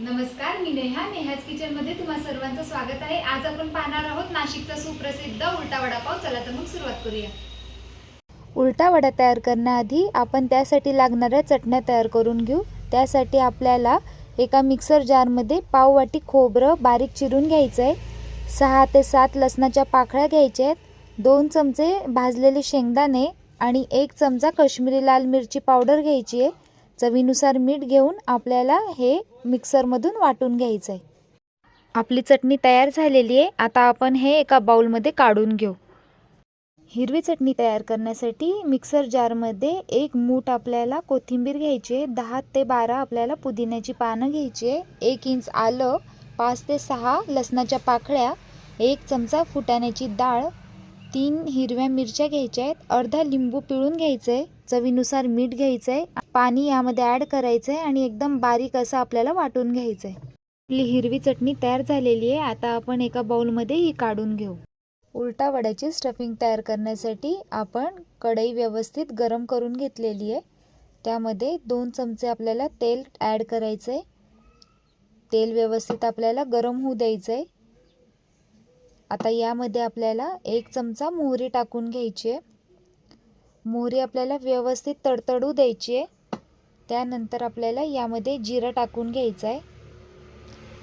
नमस्कार मी नेहा. नेहाज किचनमध्ये तुम्हा सर्वांचं स्वागत आहे. आज आपण पाहणार आहोत नाशिकचा सुप्रसिद्ध उलटा वडापाव. चला तर मग सुरुवात करूया. उलटा वडा तयार करण्याआधी आपण त्यासाठी लागणाऱ्या चटण्या तयार करून घेऊ. त्यासाठी आपल्याला एका मिक्सर जारमध्ये पाववाटी खोबरं बारीक चिरून घ्यायचं आहे सहा ते सात लसणाच्या पाकळ्या घ्यायच्या आहेत दोन चमचे भाजलेले शेंगदाणे आणि एक चमचा कश्मीरी लाल मिरची पावडर घ्यायची आहे चवीनुसार मीठ घेऊन आपल्याला हे मिक्सरमधून वाटून घ्यायचं आहे आपली चटणी तयार झालेली आहे. आता आपण हे एका बाउलमध्ये काढून घेऊ. हिरवी चटणी तयार करण्यासाठी मिक्सर जारमध्ये एक मूठ आपल्याला कोथिंबीर घ्यायची आहे. दहा ते बारा आपल्याला पुदिन्याची पानं घ्यायची आहे. एक इंच आलं पाच ते सहा लसणाच्या पाकळ्या एक चमचा फुटाण्याची डाळ तीन हिरव्या मिरच्या घ्यायच्या आहेत. अर्धा लिंबू पिळून घ्यायचं आहे चवीनुसार मीठ घ्यायचं आहे पाणी यामध्ये ॲड करायचं आहे आणि एकदम बारीक असं आपल्याला वाटून घ्यायचं आहे आपली हिरवी चटणी तयार झालेली आहे. आता आपण एका बाउलमध्ये ही काढून घेऊ. उलटा वड्याची स्टफिंग तयार करण्यासाठी आपण कढई व्यवस्थित गरम करून घेतलेली आहे. त्यामध्ये दोन चमचे आपल्याला तेल ॲड करायचं आहे तेल व्यवस्थित आपल्याला गरम होऊ द्यायचं आहे आता यामध्ये आपल्याला एक चमचा मोहरी टाकून घ्यायची आहे. मोहरी आपल्याला व्यवस्थित तडतडू द्यायची आहे. त्यानंतर आपल्याला यामध्ये जिरं टाकून घ्यायचं आहे.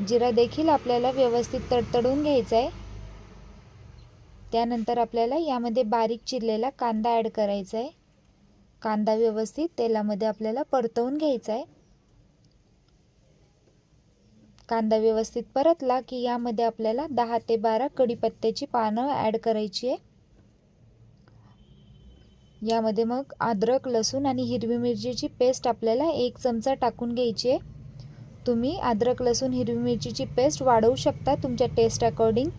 जिरा देखील आपल्याला व्यवस्थित तडतडून घ्यायचा आहे. त्यानंतर आपल्याला यामध्ये बारीक चिरलेला कांदा ॲड करायचा आहे. कांदा व्यवस्थित तेलामध्ये आपल्याला परतवून घ्यायचा आहे. कांदा व्यवस्थित परतला की यामध्ये आपल्याला दहा ते बारा कढीपत्त्याची पानं ॲड करायची आहे. यामध्ये मग अद्रक लसूण आणि हिरवी मिरचीची पेस्ट आपल्याला एक चमचा टाकून घ्यायची आहे. तुम्ही अद्रक लसूण हिरवी मिरचीची पेस्ट वाढवू शकता तुमच्या टेस्ट अकॉर्डिंग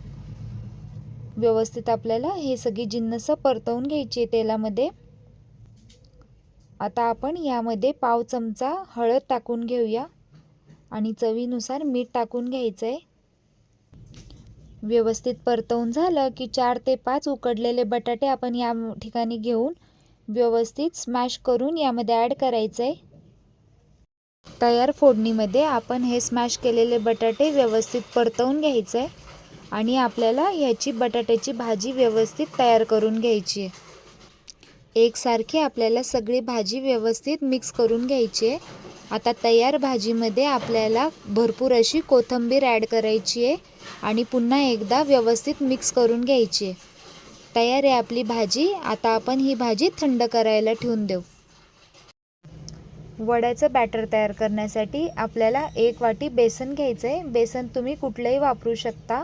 व्यवस्थित आपल्याला हे सगळी जिन्नस परतवून घ्यायची आहे तेलामध्ये. आता आपण यामध्ये पाव चमचा हळद टाकून घेऊया आणि चवीनुसार मीठ टाकून घ्यायचं आहे व्यवस्थित परतवून झालं की चार ते पाच उकडलेले बटाटे आपण या ठिकाणी घेऊन व्यवस्थित स्मॅश करून यामध्ये ॲड करायचं आहे तयार फोडणीमध्ये आपण हे स्मॅश केलेले बटाटे व्यवस्थित परतवून घ्यायचं आहे आणि आपल्याला ह्याची बटाट्याची भाजी व्यवस्थित तयार करून घ्यायची आहे. एकसारखी आपल्याला सगळी भाजी व्यवस्थित मिक्स करून घ्यायची आहे. आता तयार भाजीमध्ये आपल्याला भरपूर अशी कोथिंबीर ॲड करायची आहे आणि पुन्हा एकदा व्यवस्थित मिक्स करून घ्यायची आहे. तयार आहे आपली भाजी. आता आपण ही भाजी थंड करायला ठेवून देऊ. वड्याचं बॅटर तयार करण्यासाठी आपल्याला एक वाटी बेसन घ्यायचं आहे बेसन तुम्ही कुठलंही वापरू शकता.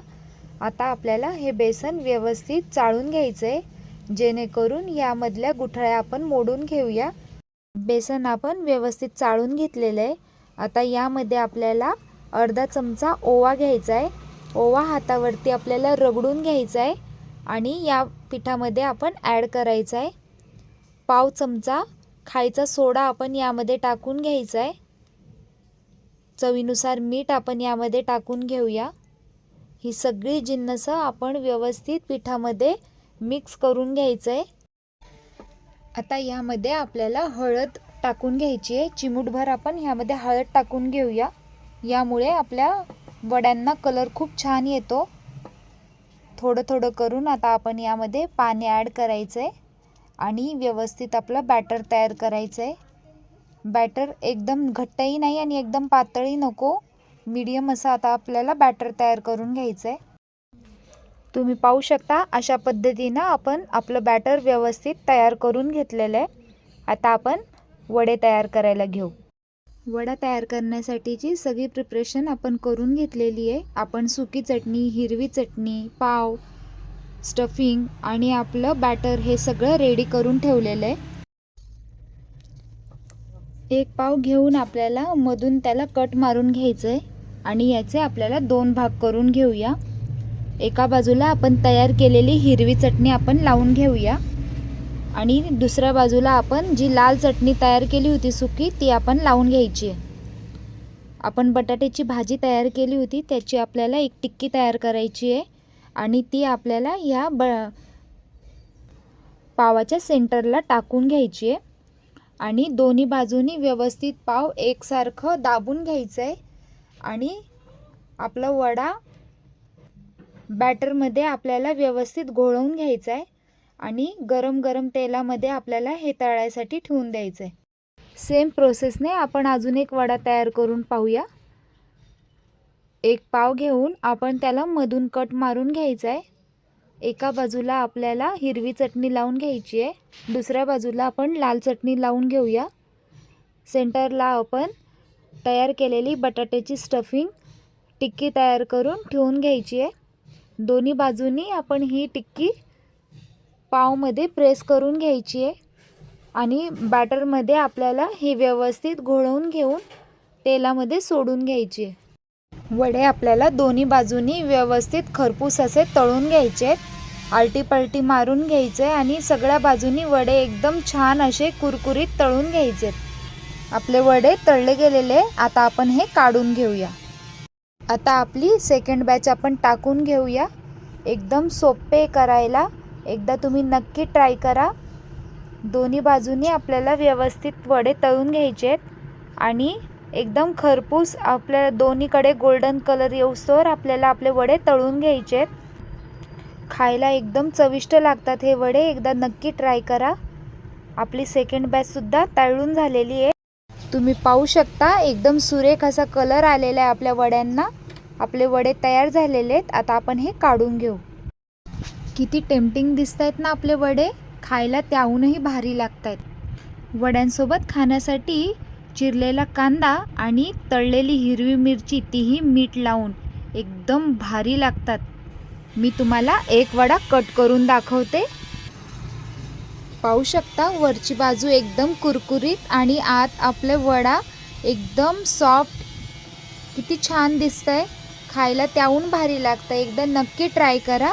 आता आपल्याला हे बेसन व्यवस्थित चाळून घ्यायचं आहे जेणेकरून यामधल्या गुठळ्या आपण मोडून घेऊया. बेसन आपण व्यवस्थित चाळून घेतलेलं आहे. आता यामध्ये आपल्याला अर्धा चमचा ओवा घ्यायचा आहे ओवा हातावरती आपल्याला रगडून घ्यायचा आहे आणि या पिठामध्ये आपण ॲड करायचा आहे पाव चमचा खायचा सोडा आपण यामध्ये टाकून घ्यायचा आहे चवीनुसार मीठ आपण यामध्ये टाकून घेऊया. ही सगळी जिन्नसं आपण व्यवस्थित पिठामध्ये मिक्स करून घ्यायचं आहे आता यामध्ये आपल्याला हळद टाकून घ्यायची आहे. चिमूटभर आपण ह्यामध्ये हळद टाकून घेऊया. यामुळे आपल्या वड्यांना कलर खूप छान येतो. थोडं थोडं करून आता आपण यामध्ये पाणी ॲड करायचं आहे आणि व्यवस्थित आपलं बॅटर तयार करायचं आहे बॅटर एकदम घट्टही नाही आणि एकदम पातळही नको. मीडियम असं आता आपल्याला बॅटर तयार करून घ्यायचं आहे तुम्ही पाहू शकता अशा पद्धतीनं आपण आपलं बॅटर व्यवस्थित तयार करून घेतलेलं आहे. आता आपण वडे तयार करायला घेऊ. वडा तयार करण्यासाठीची सगळी प्रिपरेशन आपण करून घेतलेली आहे. आपण सुकी चटणी हिरवी चटणी पाव स्टफिंग आणि आपलं बॅटर हे सगळं रेडी करून ठेवलेलं आहे. एक पाव घेऊन आपल्याला मधून त्याला कट मारून घ्यायचं आहे आणि याचे आपल्याला दोन भाग करून घेऊया. एका बाजूला आपण तयार केलेली हिरवी चटणी आपण लावून घेऊया. आणि दुसऱ्या बाजूला आपण जी लाल चटणी तयार केली होती सुकी ती आपण लावून घ्यायची आहे. आपण बटाट्याची भाजी तयार केली होती त्याची आपल्याला एक टिक्की तयार करायची आहे आणि ती आपल्याला ह्या ब पावाच्या सेंटरला टाकून घ्यायची आहे. आणि दोन्ही बाजूनी व्यवस्थित पाव एकसारखं दाबून घ्यायचं आहे. आणि आपला वडा बॅटरमध्ये आपल्याला व्यवस्थित घोळवून घ्यायचा आहे. आणि गरम गरम तेलामध्ये आपल्याला हे तळायसाठी ठेवून द्यायचं आहे सेम प्रोसेसने आपण अजून एक वडा तयार करून पाहूया. एक पाव घेऊन आपण त्याला मधून कट मारून घ्यायचा आहे एका बाजूला आपल्याला हिरवी चटणी लावून घ्यायची आहे. दुसऱ्या बाजूला आपण लाल चटणी लावून घेऊया. सेंटरला आपण तयार केलेली बटाट्याची स्टफिंग टिक्की तयार करून ठेवून घ्यायची आहे. दोन्ही बाजूनी आपण ही टिक्की पावमध्ये प्रेस करून घ्यायची आहे आणि बॅटरमध्ये आपल्याला हे व्यवस्थित घोळवून घेऊन तेलामध्ये सोडून घ्यायची आहे. वडे आपल्याला दोन्ही बाजूनी व्यवस्थित खरपूस असे तळून घ्यायचे आहेत. आलटी पलटी मारून घ्यायचे आणि सगळ्या बाजूनी वडे एकदम छान असे कुरकुरीत तळून घ्यायचे आपले वडे तळले गेलेले आता आपण हे काढून घेऊया. आता आपली सेकंड बॅच आपण टाकून घेऊया. एकदम सोपे करायला एकदा तुम्ही नक्की ट्राय करा. दोन्ही बाजूनी आपल्याला व्यवस्थित वडे तळून घ्यायचे आहेत आणि एकदम खरपूस आपल्या दोन्हीकडे गोल्डन कलर येऊसवर आपल्याला आपले वडे तळून घ्यायचे आहेत खायला एकदम चविष्ट लागतात हे वडे एकदा नक्की ट्राय करा. आपली सेकंड बॅचसुद्धा तळून झालेली आहे. तुम्ही पाहू शकता एकदम सुरेख असा कलर आलेला आहे आपल्या वड्यांना. आपले वडे तयार झालेले आहेत. आता आपण हे काढून घेऊ. किती टेम्पटिंग दिसत आहेत ना आपले वडे. खायला त्याहूनही भारी लागत आहेत वड्यांसोबत खाण्यासाठी चिरलेला कांदा आणि तळलेली हिरवी मिरची तीही मीठ लावून एकदम भारी लागतात. मी तुम्हाला एक वडा कट करून दाखवते. पाहू शकता वरची बाजू एकदम कुरकुरीत आणि आत आपले वडा एकदम सॉफ्ट. किती छान दिसतंय. खायला त्याहून भारी लागतं एकदा नक्की ट्राय करा.